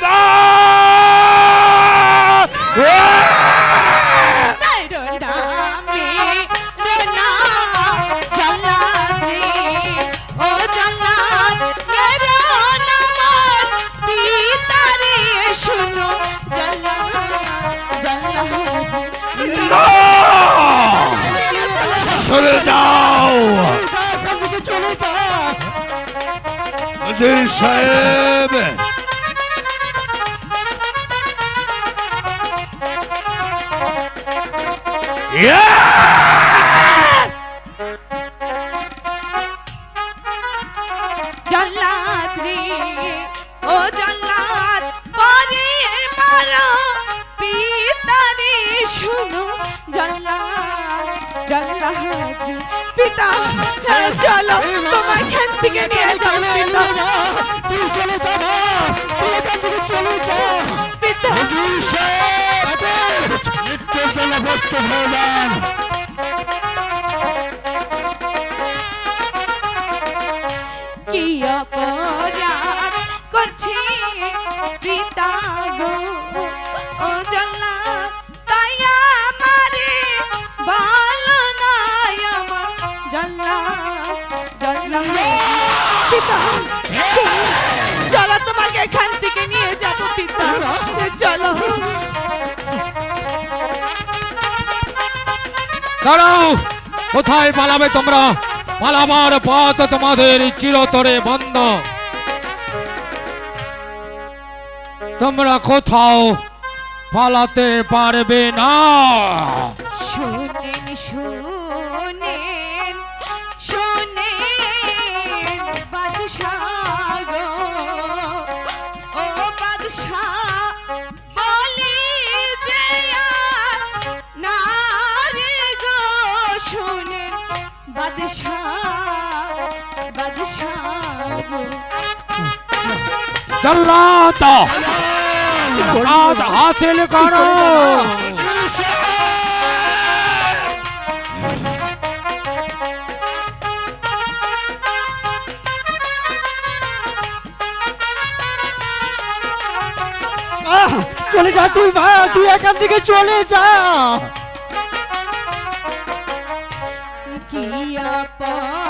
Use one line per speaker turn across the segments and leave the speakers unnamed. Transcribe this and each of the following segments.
나
হাজির সাহেব
জল্লাদ রে ও জল্লাদ পিতা চলো তোমার ক্ষেত থেকে নিয়ে যাও
যান
কি অপরাধ করছে পিতা গো। ও জল্লা, তাই আমারে ভালো নাই আমার জল্লা জল্লা। পিতা
দাঁড়াও। কোথায় পালাবে তোমরা? পালাবার পথ তোমাদের চিরতরে বন্ধ। তোমরা কোথাও পালাতে পারবে না।
শুনেন, শোনেন। বাদশাহ গো
জল্লাদ কাজ হাসিল করো
আহ, চলে যা তুই ভাই তুই এখান থেকে চলে যা
কি অপরাধ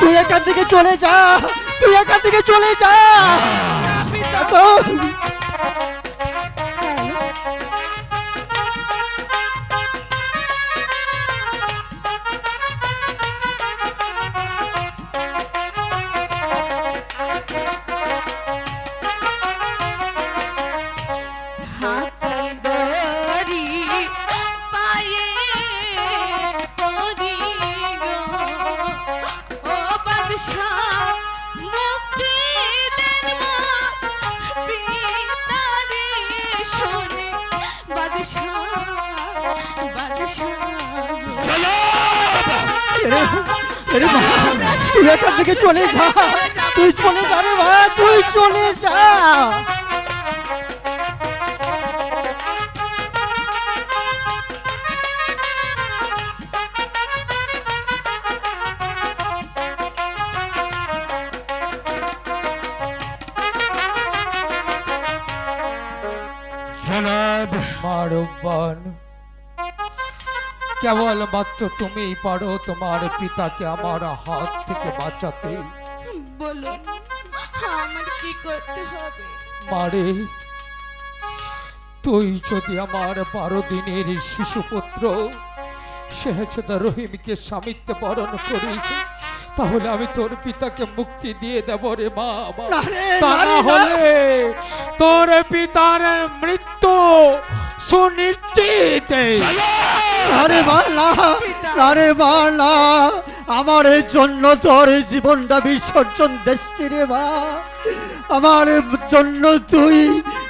তুই
এখান থেকে চলে যা তুই এখান থেকে চলে যা। তুই এখান থেকে চলে যা তুই চলে যা রে ভাই তুই চলে যা
জনাব
মারবান কেবল মাত্র তুমিই পারো তোমার পিতাকে আমার হাত থেকে বাঁচাতে
বলুন আমার কি করতে হবে
মারে তুই যদি আমার বারো দিনের শিশুপুত্র শেহজাদা রহিমকে স্বামিত্বে বরণ করিস তাহলে আমি তোর পিতাকে মুক্তি দিয়ে দেব রে মা বাবা। তা
না।
হলে তোর পিতার মৃত্যু সুনিশ্চিত
না রে মা না না রে না আমার জন্য তোর জীবনটা বিসর্জন দেশটি রে মা আমার জন্য তুই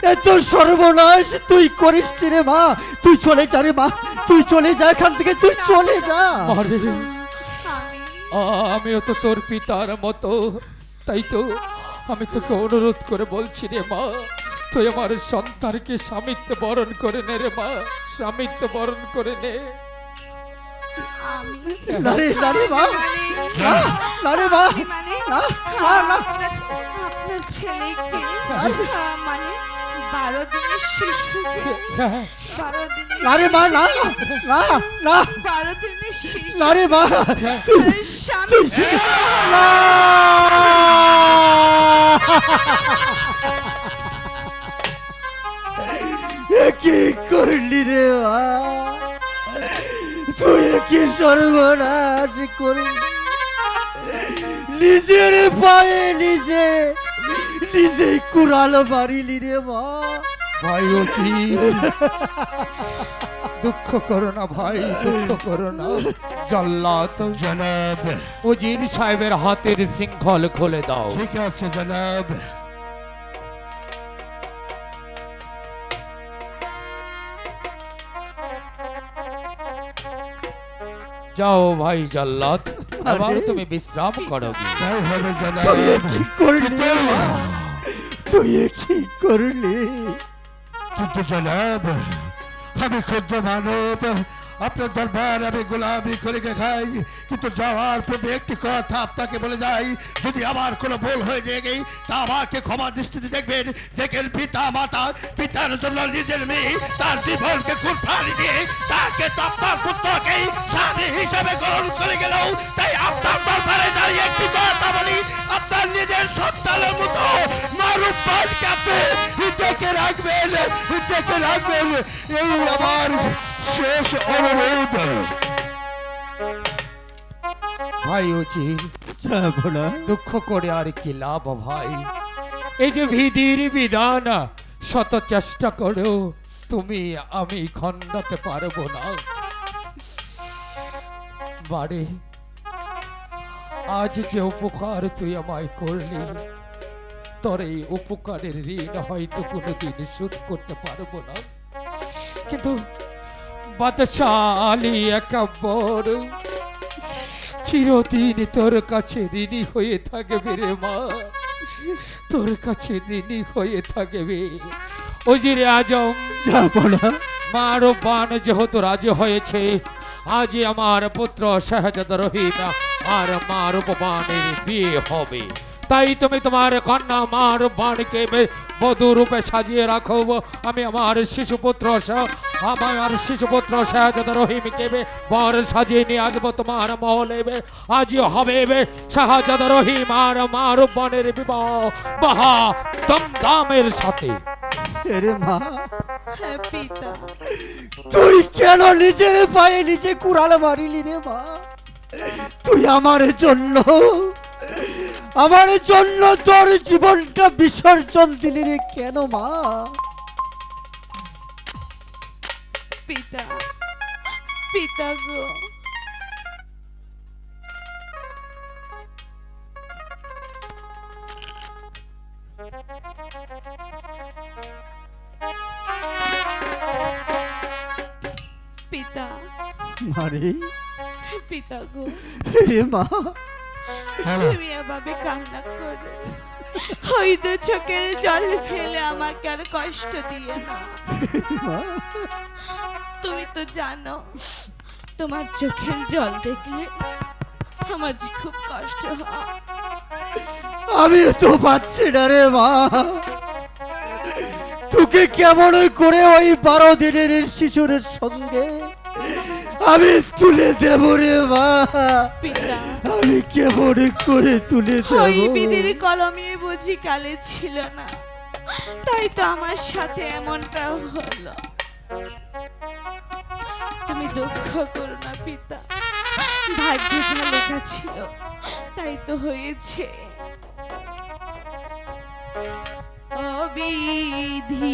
এত সর্বনাশ তুই করিস কি রে মা তুই চলে যা রে মা তুই চলে যা এখান থেকে তুই চলে যা।
আরে
আমি
আমিও তো তোর পিতার মতো তাই তো আমি তোকে অনুরোধ করে বলছি রে মা। তুই আমার সন্তানকে স্বামিত্ব বরণ করে নে রে মা স্বামিত্ব বরণ করে নে।
আমি
না রে না মা
মানে
না, না মা
মানে
না না না।
আপনার আপনার ছেলেকে মানে বারো দিনের শিশুকে বারো দিনের
না রে মা না না না।
বারো দিনের শিশু
না মা।
স্বামী
না। করলি রে তুই কি সর্বনাশ করলি নিজের পায়ে নিজে নিজে কুড়াল মারিলি রে মা।
ভাই অজি দুঃখ করো না ভাই দুঃখ করো না। জল্লাদ
জনাব।
উজির সাহেবের হাতের শৃঙ্খল খুলে দাও।
ঠিক আছে জনাব।
যাও ভাই জল্লাদ। এবার তুমি বিশ্রাম করো।
তুই
এ কি করলি? তুই এ কি করলি?
কিন্তু জনাব আমি ক্ষুদ্র মানব। আপনার দরবার আমি গোলামি করে খাই কিন্তু যাওয়ার পূর্বে একটি কথা আপনাকে বলে যাই, যদি আমার কোনো ভুল হয়ে যায় গেই তা আমাকে ক্ষমা দৃষ্টিতে দেখবেন। দেখেন পিতা মাতা, পিতার জন্য নিজের মেয়ে, তার জীবনকে কুরবানি দিয়ে তাকে আপনার পুত্রকেই স্বামী হিসেবে গ্রহণ করে গেল তাই আপনার দরবারে দাঁড়িয়ে একটি কথা বলি, আপনার নিজের সন্তানের মতো মারুফ ভাইকে আপনি দেখে রাখবেন দেখে রাখবেন। এই আমার শেষ অনুরোধ
ভাই
না
দুঃখ করে আর কি লাভ ভাই? এই যে বিধির বিধান শত চেষ্টা করো তুমি আমি খণ্ডাতে পারব না। বাড়ি আজ যে উপকার তুই আমায় করলি তোর এই উপকারের ঋণ হয়তো কোনোদিন শোধ করতে পারব না। কিন্তু বাদশাহ আলী একাব্বর চিরদিন তোর কাছে ঋণী হয়ে থাকবে রে মা। তোর কাছে ঋণী হয়ে থাকবে। ওজিরে আজম মার বান যেহেতু রাজি হয়েছে আজ আমার পুত্র শাহজাদা রহিম আর মার বানের বিয়ে হবে। তাই তুমি তোমার কন্যা মার বাণকে বধূ রূপে সাজিয়ে রাখো। আমি আমার শিশুপুত্র সহ- আমার শিশুপুত্র শাহজাদা রহিমকে বর সাজিয়ে নিয়ে আসব তোমার মহলে বে। আজই হবে বে শাহজাদা রহিম আর মার বনের বিবাহ। বাহা দমদামের সাথে।
মা।
হ্যাঁ
তুই কেন নিজের পায়ে নিজে কুড়াল মারিলি রে মা? তুই আমার জন্য আমার জন্য তোর জীবনটা বিসর্জন দিলি রে কেন মা?
পিতা পিতা গো। পিতা
মারে
পিতা গো।
রে মা
তুমি এভাবে কান্না করে। হয়তো চোখের জল ফেলে আমাকে আর কষ্ট দিয়ে না। তুমি তো জানো তোমার চোখের জল দেখলে আমার যে খুব কষ্ট হয়।
আমি তো পাচ্ছি না রে মা। তোকে কেমন করে ওই বারো দিনের শিশুর সঙ্গে আমি তুলে দেব রে মা। আমি কেমন করে তুলে
ওই কলমে বুঝি কালে ছিল না। তাই তো আমার সাথে এমনটা হলো। তুমি দুঃখ করো না পিতা। ভাগ্য যা লেখা ছিল তাই তো হয়েছে। ও বিধি